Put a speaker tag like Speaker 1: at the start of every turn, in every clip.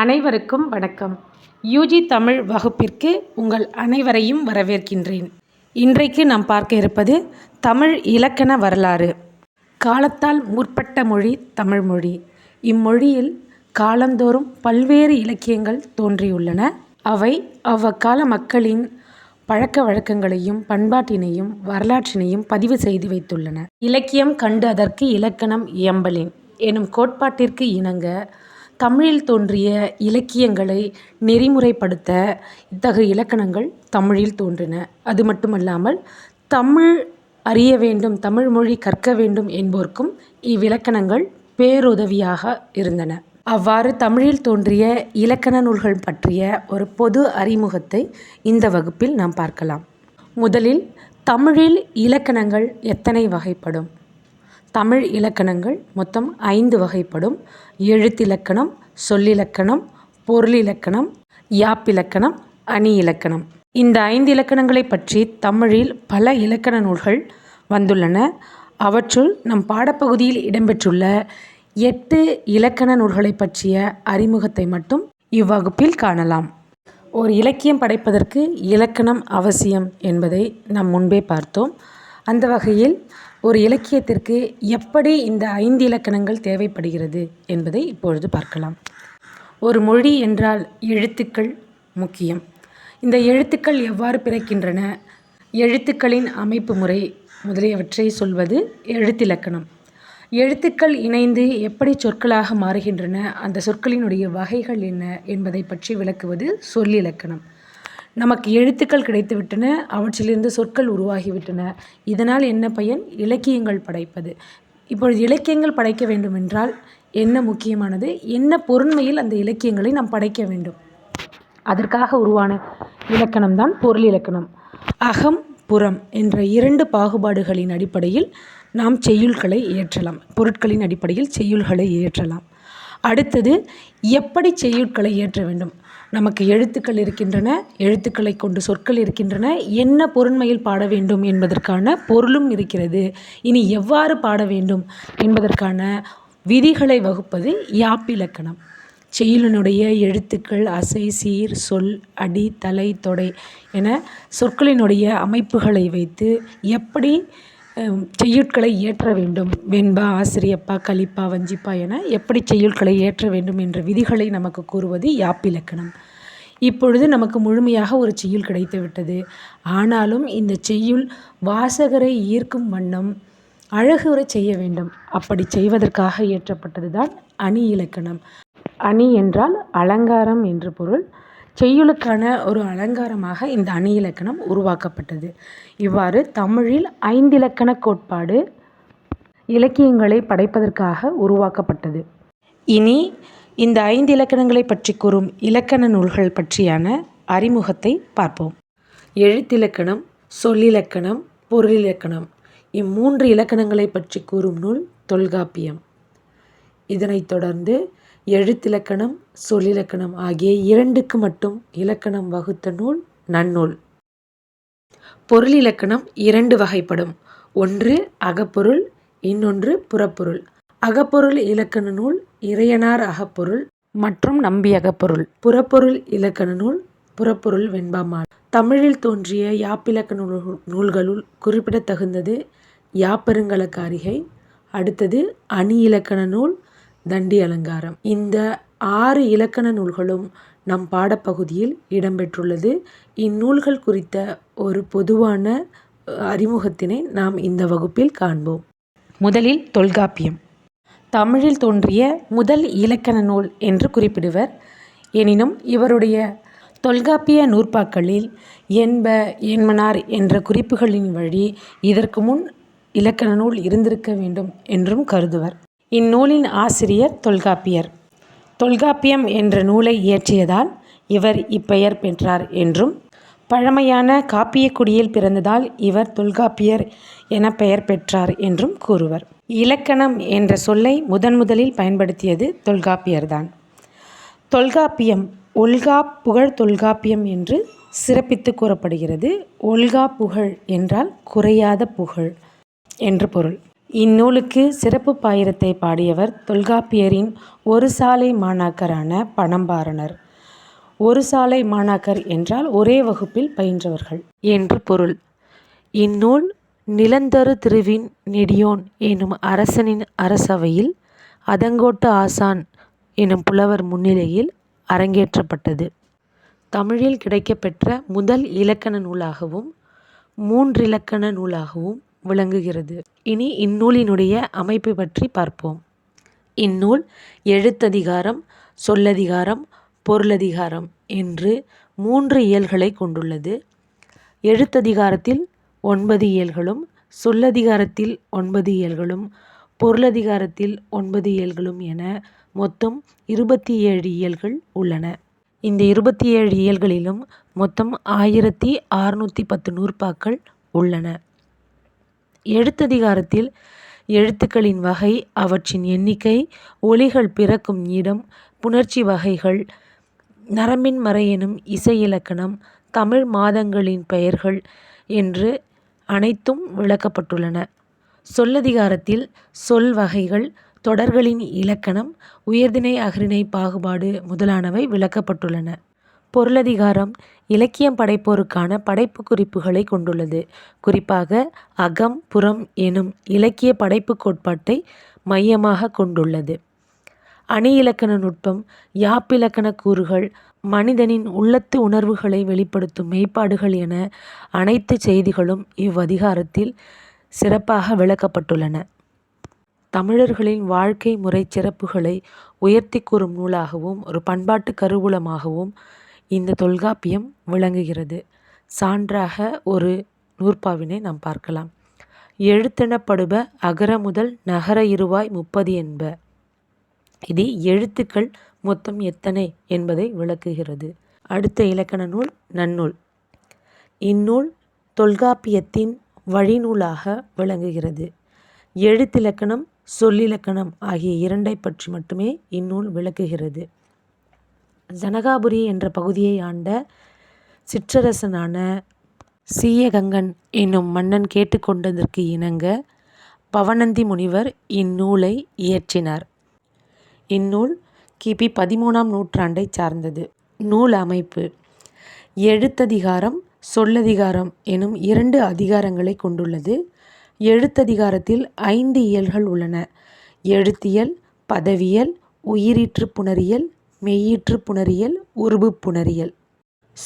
Speaker 1: அனைவருக்கும் வணக்கம். யூஜி தமிழ் வகுப்பிற்கு உங்கள் அனைவரையும் வரவேற்கின்றேன். இன்றைக்கு நாம் பார்க்க இருப்பது தமிழ் இலக்கண வரலாறு. காலத்தால் முற்பட்ட மொழி தமிழ் மொழி. இம்மொழியில் காலந்தோறும் பல்வேறு இலக்கியங்கள் தோன்றியுள்ளன. அவை அவ்வக்கால மக்களின் பழக்க வழக்கங்களையும் பண்பாட்டினையும் வரலாற்றினையும் பதிவு செய்து வைத்துள்ளன. இலக்கியம் கண்டு அதற்கு இலக்கணம் இயம்பலின் எனும் கோட்பாட்டிற்கு இணங்க தமிழில் தோன்றிய இலக்கியங்களை நெறிமுறைப்படுத்த இத்தகைய இலக்கணங்கள் தமிழில் தோன்றின. அது மட்டுமல்லாமல் தமிழ் அறிய வேண்டும் தமிழ் மொழி கற்க வேண்டும் என்போர்க்கும் இவ்விலக்கணங்கள் பேருதவியாக இருந்தன. அவ்வாறு தமிழில் தோன்றிய இலக்கண நூல்கள் பற்றிய ஒரு பொது அறிமுகத்தை இந்த வகுப்பில் நாம் பார்க்கலாம். முதலில் தமிழில் இலக்கணங்கள் எத்தனை வகைப்படும்? தமிழ் இலக்கணங்கள் மொத்தம் ஐந்து வகைப்படும். எழுத்திலக்கணம் சொல்லிலக்கணம் பொருளிலக்கணம் யாப்பிலக்கணம் அணி இலக்கணம் இந்த ஐந்து இலக்கணங்களை பற்றி தமிழில் பல இலக்கண நூல்கள் வந்துள்ளன. அவற்றுள் நம் பாடப்பகுதியில் இடம்பெற்றுள்ள எட்டு இலக்கண நூல்களை பற்றிய அறிமுகத்தை மட்டும் இவ்வகுப்பில் காணலாம். ஒரு இலக்கியம் படைப்பதற்கு இலக்கணம் அவசியம் என்பதை நாம் முன்பே பார்த்தோம். அந்த வகையில் ஒரு இலக்கியத்திற்கு எப்படி இந்த ஐந்து இலக்கணங்கள் தேவைப்படுகிறது என்பதை இப்பொழுது பார்க்கலாம். ஒரு மொழி என்றால் எழுத்துக்கள் முக்கியம். இந்த எழுத்துக்கள் எவ்வாறு பிறக்கின்றன? எழுத்துக்களின் அமைப்பு முறை முதலியவற்றை சொல்வது எழுத்திலக்கணம். எழுத்துக்கள் இணைந்து எப்படி சொற்களாக மாறுகின்றன? அந்த சொற்களினுடைய வகைகள் என்ன? என்பதை பற்றி விளக்குவது சொல்லிலக்கணம். நமக்கு எழுத்துக்கள் கிடைத்துவிட்டன அவற்றிலிருந்து சொற்கள் உருவாகிவிட்டன. இதனால் என்ன பயன்? இலக்கியங்கள் படைப்பது. இப்பொழுது இலக்கியங்கள் படைக்க வேண்டுமென்றால் என்ன முக்கியமானது? என்ன பொருண்மையில் அந்த இலக்கியங்களை நாம் படைக்க வேண்டும்? அதற்காக உருவான இலக்கணம்தான் பொருள் இலக்கணம். அகம் புறம் என்ற இரண்டு பாகுபாடுகளின் அடிப்படையில் நாம் செய்யுள்களை இயற்றலாம். பொருட்களின் அடிப்படையில் செய்யுள்களை இயற்றலாம். அடுத்தது எப்படி செய்யுட்களை இயற்ற வேண்டும்? நமக்கு எழுத்துக்கள் இருக்கின்றன எழுத்துக்களை கொண்டு சொற்கள் இருக்கின்றன என்ன பொருண்மையில் பாட வேண்டும் என்பதற்கான பொருளும் இருக்கிறது. இனி எவ்வாறு பாட வேண்டும் என்பதற்கான விதிகளை வகுப்பது யாப்பிலக்கணம் செயலினுடைய எழுத்துக்கள் அசை சீர் சொல் அடி தலை தொடை என சொற்களினுடைய அமைப்புகளை வைத்து எப்படி செய்யுட்களை இயற்ற வேண்டும். வெண்பா ஆசிரியப்பா கலிப்பா வஞ்சிப்பா என எப்படி செய்யுட்களை இயற்ற வேண்டும் என்ற விதிகளை நமக்கு கூறுவது யாப்பிலக்கணம் இப்பொழுது நமக்கு முழுமையாக ஒரு செய்யுள் கிடைத்து விட்டது. ஆனாலும் இந்த செய்யுள் வாசகரை ஈர்க்கும் வண்ணம் அழகுரை செய்ய வேண்டும். அப்படி செய்வதற்காக இயற்றப்பட்டதுதான் அணி இலக்கணம். அணி என்றால் அலங்காரம் என்று பொருள். செய்யுளுக்கான ஒரு அலங்காரமாக இந்த அணி இலக்கணம் உருவாக்கப்பட்டது. இவ்வாறு தமிழில் ஐந்திலக்கண கோட்பாடு இலக்கியங்களை படைப்பதற்காக உருவாக்கப்பட்டது. இனி இந்த ஐந்து இலக்கணங்களை பற்றி கூறும் இலக்கண நூல்கள் பற்றியான அறிமுகத்தை பார்ப்போம். எழுத்திலக்கணம் சொல்லிலக்கணம் பொருளிலக்கணம் இம்மூன்று இலக்கணங்களை பற்றி கூறும் நூல் தொல்காப்பியம். இதனைத் தொடர்ந்து எழுத்திலக்கணம் சொல்லிலக்கணம் ஆகிய இரண்டுக்கு மட்டும் இலக்கணம் வகுத்த நூல் நன்னூல். பொருள் இலக்கணம் இரண்டு வகைப்படும். ஒன்று அகப்பொருள் இன்னொன்று புறப்பொருள். அகப்பொருள் இலக்கண நூல் இறையனார் அகப்பொருள் மற்றும் நம்பி அகப்பொருள். புறப்பொருள் இலக்கண நூல் புறப்பொருள் வெண்பாமால் தமிழில் தோன்றிய யாப்பிலக்கண நூல்களுள் குறிப்பிடத்தகுந்தது யாப்பெருங்கலக்காரிகை அடுத்தது அணி இலக்கண நூல் தண்டி அலங்காரம். இந்த ஆறு இலக்கண நூல்களும் நம் பாடப்பகுதியில் இடம்பெற்றுள்ளது. இந்நூல்கள் குறித்த ஒரு பொதுவான அறிமுகத்தினை நாம் இந்த வகுப்பில் காண்போம். முதலில் தொல்காப்பியம். தமிழில் தோன்றிய முதல் இலக்கண நூல் என்று குறிப்பிடுவர். எனினும் இவருடைய தொல்காப்பிய நூற்பாக்களில் என்ப என்மனார் என்ற குறிப்புகளின் வழி இதற்கு முன் இலக்கண நூல் இருந்திருக்க வேண்டும் என்றும் கருதுவர். இந்நூலின் ஆசிரியர் தொல்காப்பியர். தொல்காப்பியம் என்ற நூலை இயற்றியதால் இவர் இப்பெயர் பெற்றார் என்றும் பழமையான காப்பியக்குடியில் பிறந்ததால் இவர் தொல்காப்பியர் என பெயர் பெற்றார் என்றும் கூறுவர். இலக்கணம் என்ற சொல்லை முதன் முதலில் பயன்படுத்தியது தொல்காப்பியர்தான். தொல்காப்பியம் ஒல்கா புகழ் தொல்காப்பியம் என்று சிறப்பித்து கூறப்படுகிறது. ஒல்கா புகழ் என்றால் குறையாத புகழ் என்று பொருள். இந்நூலுக்கு சிறப்பு பாயிரத்தை பாடியவர் தொல்காப்பியரின் ஒரு சாலை மாணாக்கரான பணம்பாரணர் ஒரு சாலை மாணாக்கர் என்றால் ஒரே வகுப்பில் பயின்றவர்கள் என்று பொருள். இந்நூல் நிலந்தரு திருவின் நெடியோன் எனும் அரசனின் அரசவையில் அதங்கோட்டு ஆசான் எனும் புலவர் முன்னிலையில் அரங்கேற்றப்பட்டது. தமிழில் கிடைக்கப்பெற்ற முதல் இலக்கண நூலாகவும் மூன்றிலக்கண நூலாகவும் விளங்குகிறது. இனி இந்நூலினுடைய அமைப்பு பற்றி பார்ப்போம். இந்நூல் எழுத்ததிகாரம் சொல்லதிகாரம் பொருளதிகாரம் என்று மூன்று இயல்களைக் கொண்டுள்ளது. எழுத்ததிகாரத்தில் ஒன்பது இயல்களும் சொல்லதிகாரத்தில் ஒன்பது இயல்களும் பொருளதிகாரத்தில் ஒன்பது இயல்களும் என மொத்தம் இருபத்தி ஏழு இயல்கள் உள்ளன. இந்த இருபத்தி ஏழு இயல்களிலும் மொத்தம் ஆயிரத்தி அறுநூற்றி பத்து நூற்பாக்கள் உள்ளன. எழுத்ததிகாரத்தில் எழுத்துக்களின் வகை அவற்றின் எண்ணிக்கை ஒலிகள் பிறக்கும் இடம் புணர்ச்சி வகைகள் நரம்பின் எனும் இசை இலக்கணம் தமிழ் மாதங்களின் பெயர்கள் என்று அனைத்தும் விளக்கப்பட்டுள்ளன. சொல்லதிகாரத்தில் சொல் வகைகள் தொடர்களின் இலக்கணம் உயர்திணை அகரிணை பாகுபாடு முதலானவை விளக்கப்பட்டுள்ளன. பொருளதிகாரம் இலக்கியம் படைப்போருக்கான படைப்பு குறிப்புகளைக் கொண்டுள்ளது. குறிப்பாக அகம் புறம் எனும் இலக்கிய படைப்புக் கோட்பாட்டை மையமாக கொண்டுள்ளது. அணியிலக்கண நுட்பம் யாப்பிலக்கணக் கூறுகள் மனிதனின் உள்ளத்து உணர்வுகளை வெளிப்படுத்தும் மெய்ப்பாடுகள் என அனைத்து செய்திகளும் இவ்வதிகாரத்தில் சிறப்பாக விளக்கப்பட்டுள்ளன. தமிழர்களின் வாழ்க்கை முறை சிறப்புகளை உயர்த்திக் கூறும் நூலாகவும் ஒரு பண்பாட்டு கருவூலமாகவும் இந்த தொல்காப்பியம் விளங்குகிறது. சான்றாக ஒரு நூற்பாவினை நாம் பார்க்கலாம். எழுத்தெனப்படுப அகர முதல் நகர இருவாய் முப்பது என்ப. இது எழுத்துக்கள் மொத்தம் எத்தனை என்பதை விளக்குகிறது. அடுத்த இலக்கண நூல் நன்னூல். இந்நூல் தொல்காப்பியத்தின் வழிநூலாக விளங்குகிறது. எழுத்திலக்கணம் சொல்லிலக்கணம் ஆகிய இரண்டை பற்றி மட்டுமே இந்நூல் விளக்குகிறது. ஜனகாபுரி என்ற பகுதியை ஆண்ட சிற்றரசனான சீயகங்கன் என்னும் மன்னன் கேட்டுக்கொண்டதற்கு இணங்க பவணந்தி முனிவர் இந்நூலை இயற்றினார். இந்நூல் கிபி பதிமூணாம் நூற்றாண்டை நூற்றாண்டைச் சார்ந்தது. நூல் அமைப்பு எழுத்ததிகாரம் சொல்லதிகாரம் எனும் இரண்டு அதிகாரங்களைக் கொண்டுள்ளது. எழுத்ததிகாரத்தில் ஐந்து இயல்கள் உள்ளன. எழுத்தியல் பதவியல் உயிரீற்று புணரியல் மெய்யிற்று புணரியல் உருபு புணரியல்.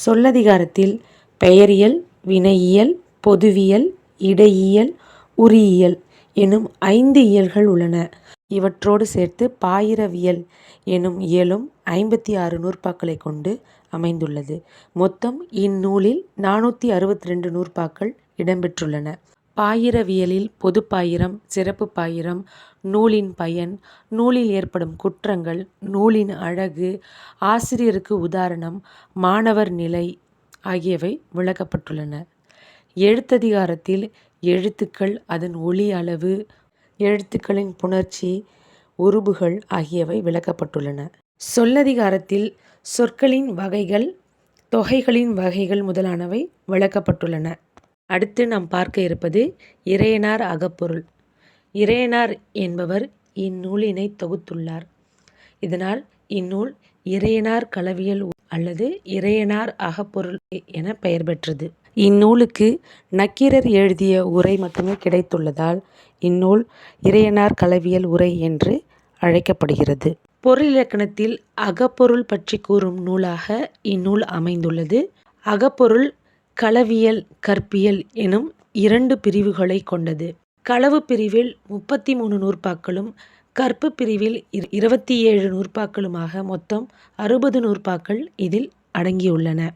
Speaker 1: சொல்லதிகாரத்தில் பெயரியல் வினையியல் பொதுவியல் இடையியல் உரியியல் எனும் ஐந்து இயல்கள் உள்ளன. இவற்றோடு சேர்த்து பாயிரவியல் எனும் இயலும் ஐம்பத்தி ஆறு நூற்பாக்களைக் கொண்டு அமைந்துள்ளது. மொத்தம் இந்நூலில் நானூற்றி அறுபத்திரண்டு நூற்பாக்கள் இடம்பெற்றுள்ளன. பாயிரவியலில் பொதுப்பாயிரம் சிறப்பு பாயிரம் நூலின் பயன் நூலில் ஏற்படும் குற்றங்கள் நூலின் அழகு ஆசிரியருக்கு உதாரணம் மாணவர் நிலை ஆகியவை விளக்கப்பட்டுள்ளன. எழுத்ததிகாரத்தில் எழுத்துக்கள் அதன் ஒளி அளவு எழுத்துக்களின் புணர்ச்சி உருபுகள் ஆகியவை விளக்கப்பட்டுள்ளன. சொல்லதிகாரத்தில் சொற்களின் வகைகள் தொகைகளின் வகைகள் முதலானவை விளக்கப்பட்டுள்ளன. அடுத்து நாம் பார்க்க இருப்பது இறையனார் அகப்பொருள். இறையனார் என்பவர் இந்நூலினைத் தொகுத்துள்ளார். இதனால் இந்நூல் இறையனார் களவியல் அல்லது இறையனார் அகப்பொருள் என பெயர் பெற்றது. இந்நூலுக்கு நக்கீரர் எழுதிய உரை மட்டுமே கிடைத்துள்ளதால் இந்நூல் இறையனார் களவியல் உரை என்று அழைக்கப்படுகிறது. பொருளிலக்கணத்தில் அகப்பொருள் பற்றி கூறும் நூலாக இந்நூல் அமைந்துள்ளது. அகப்பொருள் களவியல் கற்பியல் எனும் இரண்டு பிரிவுகளைக் கொண்டது. களவுப் பிரிவில் முப்பத்தி மூணு நூற்பாக்களும் கற்பு பிரிவில் இருபத்தி ஏழு நூற்பாக்களுமாக மொத்தம் அறுபது நூற்பாக்கள் இதில் அடங்கியுள்ளன.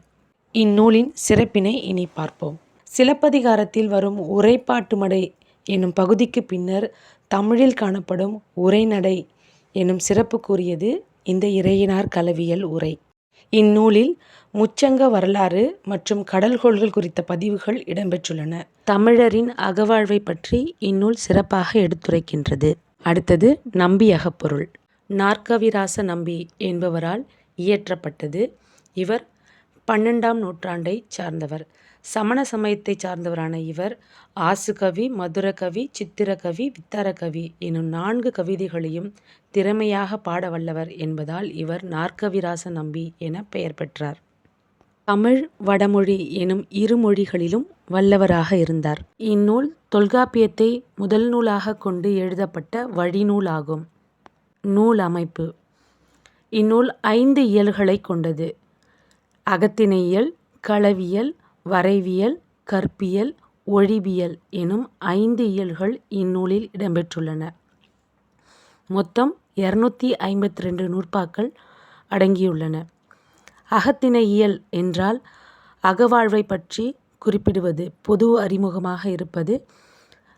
Speaker 1: இந்நூலின் சிறப்பினை இனி பார்ப்போம். சிலப்பதிகாரத்தில் வரும் உரைப்பாட்டுமடை எனும் பகுதிக்குப் பின்னர் தமிழில் காணப்படும் உரைநடை எனும் சிறப்புக்குரியது இந்த இறையினார் களவியல் உரை. இந்நூலில் முச்சங்க வரலாறு மற்றும் கடல்கோள்கள் குறித்த பதிவுகள் இடம்பெற்றுள்ளன. தமிழரின் அகவாழ்வைப் பற்றி இந்நூல் சிறப்பாக எடுத்துரைக்கின்றது. அடுத்தது நம்பி அகப்பொருள். நாற்கவிராச நம்பி என்பவரால் இயற்றப்பட்டது. இவர் பன்னெண்டாம் நூற்றாண்டைச் சார்ந்தவர். சமண சமயத்தை சார்ந்தவரான இவர் ஆசுகவி, மதுரகவி, சித்திரகவி, வித்தரகவி எனும் நான்கு கவிதைகளையும் திறமையாக பாட வல்லவர் என்பதால் இவர் நாற்கவிராச நம்பி என பெயர் பெற்றார். தமிழ், வடமொழி எனும் இரு மொழிகளிலும் வல்லவராக இருந்தார். இந்நூல் தொல்காப்பியத்தை முதல் நூலாகக் கொண்டு எழுதப்பட்ட வழிநூலாகும். நூல் அமைப்பு இந்நூல் ஐந்து இயல்களைக் கொண்டது. அகத்திணையியல், களவியல், வரைவியல், கற்பியல், ஒழிவியல் எனும் ஐந்து இயல்கள் இந்நூலில் இடம்பெற்றுள்ளன. மொத்தம் இருநூற்றி ஐம்பத்திரண்டு நூற்பாக்கள் அடங்கியுள்ளன. அகத்தின இயல் என்றால் அகவாழ்வை பற்றி குறிப்பிடுவது பொது அறிமுகமாக இருப்பது.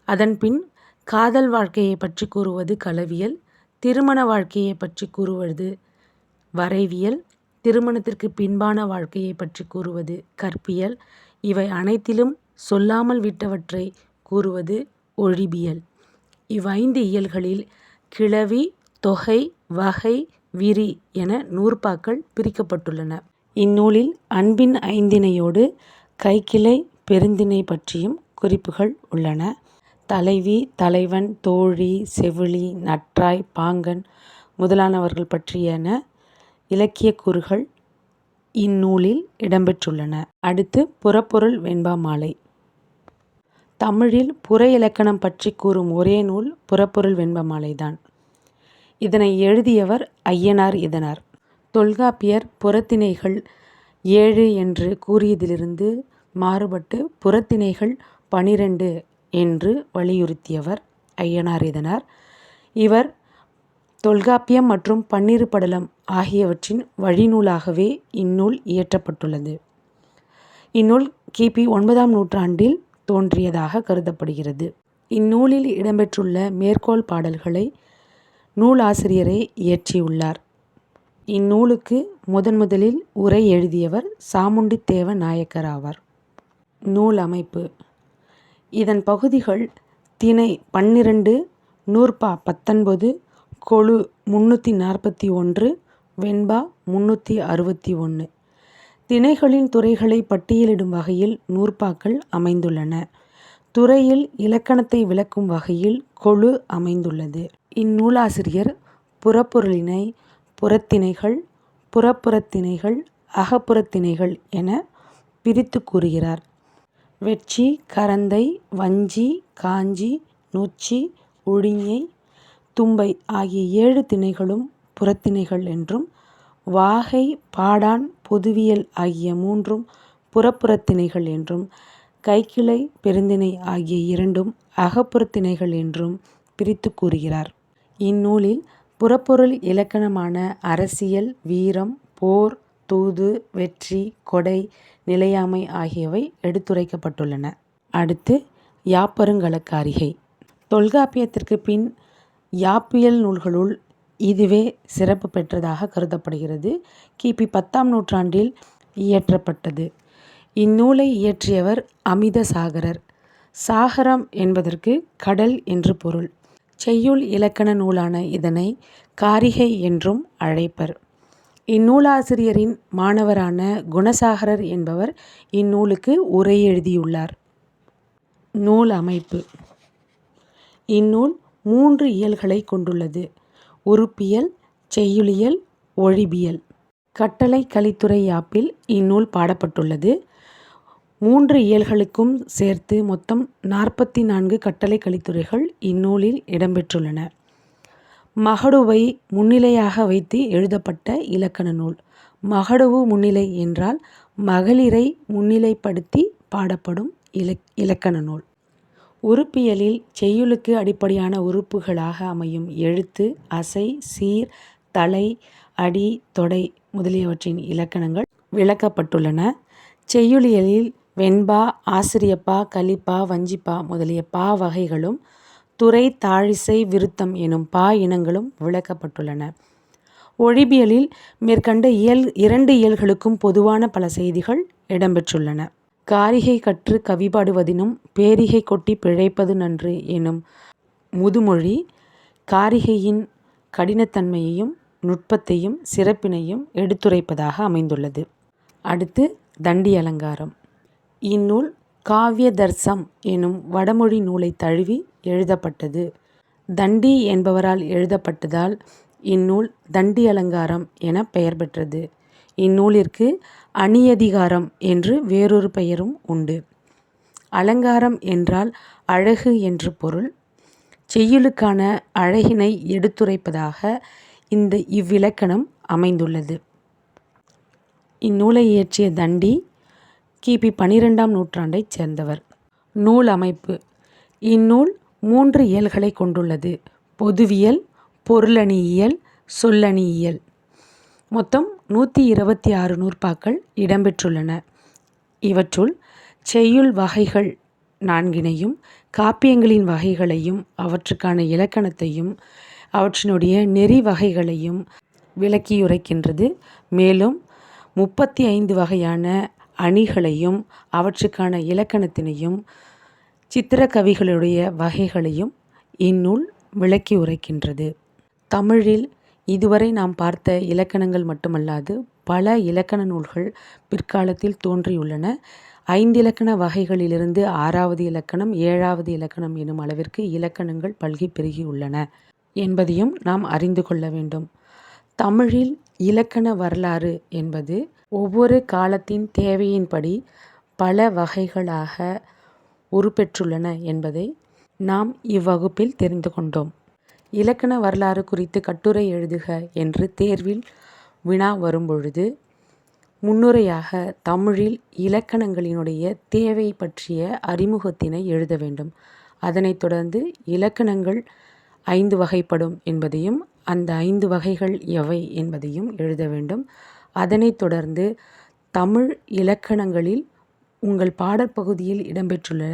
Speaker 1: அதன்பின் காதல் வாழ்க்கையைப் பற்றி கூறுவது களவியல். திருமண வாழ்க்கையைப் பற்றி கூறுவது வரைவியல். திருமணத்திற்கு பின்பான வாழ்க்கையைப் பற்றி கூறுவது கற்பியல். இவை அனைத்திலும் சொல்லாமல் விட்டவற்றை கூறுவது ஒழிபியல். இவ்வைந்து இயல்களில் கிளவி, தொகை, வகை, விரி என நூற்பாக்கள் பிரிக்கப்பட்டுள்ளன. இந்நூலில் அன்பின் ஐந்திணையோடு கைக்கிளை பெருந்திணை பற்றியும் குறிப்புகள் உள்ளன. தலைவி, தலைவன், தோழி, செவிலி, நற்றாய், பாங்கன் முதலானவர்கள் பற்றியன இலக்கியக் கூறுகள் இந்நூலில் இடம்பெற்றுள்ளன. அடுத்து புறப்பொருள் வெண்பாமாலை. தமிழில் புற இலக்கணம் பற்றி கூறும் ஒரே நூல் புறப்பொருள் வெண்பமாலைதான் இதனை எழுதியவர் ஐயனார் இதனார். தொல்காப்பியர் புறத்திணைகள் ஏழு என்று கூறியதிலிருந்து மாறுபட்டு புறத்திணைகள் பனிரெண்டு என்று வலியுறுத்தியவர் ஐயனார் இதனார். இவர் தொல்காப்பியம் மற்றும் பன்னிரு-படலம் ஆகியவற்றின் வழிநூலாகவே இந்நூல் இயற்றப்பட்டுள்ளது. இந்நூல் கிபி ஒன்பதாம் நூற்றாண்டில் தோன்றியதாக கருதப்படுகிறது. இந்நூலில் இடம்பெற்றுள்ள மேற்கோள் பாடல்களை நூலாசிரியரை இயற்றியுள்ளார். இந்நூலுக்கு முதன் முதலில் உரை எழுதியவர் சாமுண்டித்தேவ நாயக்கர் ஆவார். நூல் அமைப்பு இதன் பகுதிகள் திணை பன்னிரண்டு, நூற்பா பத்தொன்பது, கொழு முன்னூற்றி நாற்பத்தி ஒன்று, வெண்பா முன்னூற்றி அறுபத்தி ஒன்று. திணைகளின் துறைகளை பட்டியலிடும் வகையில் நூற்பாக்கள் அமைந்துள்ளன. துறையில் இலக்கணத்தை விளக்கும் வகையில் கொழு அமைந்துள்ளது. இந்நூலாசிரியர் புறப்பொருளினை புறத்திணைகள், புறப்புறத்திணைகள், அகப்புறத்திணைகள் என பிரித்து கூறுகிறார். வெட்சி, கரந்தை, வஞ்சி, காஞ்சி, நொச்சி, ஒழிஞை, தும்பை ஆகிய ஏழு திணைகளும் புறத்திணைகள் என்றும், வாகை, பாடான் பொதுவியல் ஆகிய மூன்றும் புறப்புறத்திணைகள் என்றும், கைக்கிளை பெருந்திணை ஆகிய இரண்டும் அகப்புறத்திணைகள் என்றும் பிரித்து கூறுகிறார். இந்நூலில் புறப்பொருள் இலக்கணமான அரசியல், வீரம், போர், தூது, வெற்றி, கொடை, நிலையாமை ஆகியவை எடுத்துரைக்கப்பட்டுள்ளன. அடுத்து யாப்பருங்கலக்காரிகை. தொல்காப்பியத்திற்குப் பின் யாப்பியல் நூல்களுள் இதுவே சிறப்பு பெற்றதாக கருதப்படுகிறது. கிபி பத்தாம் நூற்றாண்டில் இயற்றப்பட்டது. இந்நூலை இயற்றியவர் அமித சாகரர் சாகரம் என்பதற்கு கடல் என்று பொருள். செய்யுள் இலக்கண நூலான இதனை காரிகை என்றும் அழைப்பர். இந்நூலாசிரியரின் மாணவரான குணசாகரர் என்பவர் இந்நூலுக்கு உரை எழுதியுள்ளார். நூல் அமைப்பு இந்நூல் மூன்று இயல்களைக் கொண்டுள்ளது. உறுப்பியல் செய்யுளியல், ஒழிபியல். கட்டளை கலித்துறை யாப்பில் இந்நூல் பாடப்பட்டுள்ளது. மூன்று இயல்களுக்கும் சேர்த்து மொத்தம் நாற்பத்தி நான்கு கட்டளைக் கலித்துறைகள் இந்நூலில் இடம்பெற்றுள்ளன. மகடுவை முன்னிலையாக வைத்து எழுதப்பட்ட இலக்கண நூல். மகடுவு முன்னிலை என்றால் மகளிரை முன்னிலைப்படுத்தி பாடப்படும் இலக்கண நூல். உறுப்பியலில் செய்யுளுக்கு அடிப்படையான உறுப்புகளாக அமையும் எழுத்து, அசை, சீர், தலை அடி, தொடை முதலியவற்றின் இலக்கணங்கள் விளக்கப்பட்டுள்ளன. செய்யுளியலில் வெண்பா, ஆசிரியப்பா, கலிப்பா, வஞ்சிப்பா முதலிய பா வகைகளும், துறை, தாழிசை, விருத்தம் எனும் பா இனங்களும் விளக்கப்பட்டுள்ளன. ஒழிபியலில் மேற்கண்ட இயல் இரண்டு இயல்களுக்கும் பொதுவான பல செய்திகள் இடம்பெற்றுள்ளன. காரிகை கற்று கவி பாடுவதினும் பேரிகை கொட்டி பிழைப்பது நன்று எனும் முதுமொழி காரிகையின் கடினத்தன்மையையும், நுட்பத்தையும், சிறப்பினையும் எடுத்துரைப்பதாக அமைந்துள்ளது. அடுத்து தண்டி அலங்காரம் இந்நூல் காவியதர்சம் எனும் வடமொழி நூலைத் தழுவி எழுதப்பட்டது. தண்டி என்பவரால் எழுதப்பட்டதால் இந்நூல் தண்டி அலங்காரம் என பெயர் பெற்றது. இந்நூலிற்கு அணியதிகாரம் என்று வேறொரு பெயரும் உண்டு. அலங்காரம் என்றால் அழகு என்று பொருள். செய்யுளுக்கான அழகினை எடுத்துரைப்பதாக இந்த இவ்விலக்கணம் அமைந்துள்ளது. இந்நூலை இயற்றிய தண்டி கிபி பனிரெண்டாம் நூற்றாண்டைச் சேர்ந்தவர். நூல் அமைப்பு. இந்நூல் மூன்று இயல்களை கொண்டுள்ளது. பொதுவியல் பொருளணியியல் சொல்லணியியல். மொத்தம் நூற்றி இருபத்தி ஆறு நூற்பாக்கள் இடம்பெற்றுள்ளன. இவற்றுள் செய்யுள் வகைகள் நான்கினையும் காப்பியங்களின் வகைகளையும் அவற்றுக்கான இலக்கணத்தையும் அவற்றினுடைய நெறி வகைகளையும் விளக்கியுரைக்கின்றது. மேலும் முப்பத்தி ஐந்து வகையான அணிகளையும் அவற்றுக்கான இலக்கணத்தினையும் சித்திரக்கவிகளுடைய வகைகளையும் இந்நூல் விளக்கி உரைக்கின்றது. தமிழில் இதுவரை நாம் பார்த்த இலக்கணங்கள் மட்டுமல்லாது பல இலக்கண நூல்கள் பிற்காலத்தில் தோன்றியுள்ளன. ஐந்திலக்கண வகைகளிலிருந்து ஆறாவது இலக்கணம் ஏழாவது இலக்கணம் எனும் அளவிற்கு இலக்கணங்கள் பல்கி பெருகியுள்ளன என்பதையும் நாம் அறிந்து கொள்ள வேண்டும். தமிழில் இலக்கண வரலாறு என்பது ஒவ்வொரு காலத்தின் தேவையின்படி பல வகைகளாக உருப்பெற்றுள்ளன என்பதை நாம் இவ்வகுப்பில் தெரிந்து கொண்டோம். இலக்கண வரலாறு குறித்து கட்டுரை எழுதுக என்று தேர்வில் வினா வரும்பொழுது முன்னுரையாக தமிழில் இலக்கணங்களினுடைய தேவை பற்றிய அறிமுகத்தினை எழுத வேண்டும். அதனைத் தொடர்ந்து இலக்கணங்கள் ஐந்து வகைப்படும் என்பதையும் அந்த ஐந்து வகைகள் எவை என்பதையும் எழுத வேண்டும். அதனைத் தொடர்ந்து தமிழ் இலக்கணங்களில் உங்கள் பாடற்பகுதியில் இடம்பெற்றுள்ள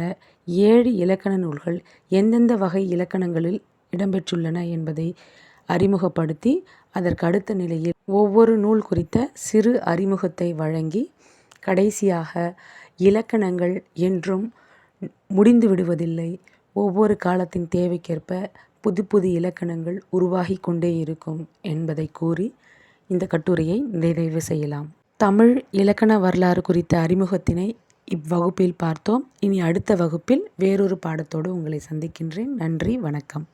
Speaker 1: ஏழு இலக்கண நூல்கள் எந்தெந்த வகை இலக்கணங்களில் இடம்பெற்றுள்ளன என்பதை அறிமுகப்படுத்தி அதற்கு அடுத்த நிலையில் ஒவ்வொரு நூல் குறித்த சிறு அறிமுகத்தை வழங்கி கடைசியாக இலக்கணங்கள் என்றும் முடிந்து விடுவதில்லை. ஒவ்வொரு காலத்தின் தேவைக்கேற்ப புது புது இலக்கணங்கள் உருவாகி கொண்டே இருக்கும் என்பதை கூறி இந்த கட்டுரையை நிறைவு செய்யலாம். தமிழ் இலக்கண வரலாறு குறித்த அறிமுகத்தினை இவ்வகுப்பில் பார்த்தோம். இனி அடுத்த வகுப்பில் வேறொரு பாடத்தோடு உங்களை சந்திக்கின்றேன். நன்றி வணக்கம்.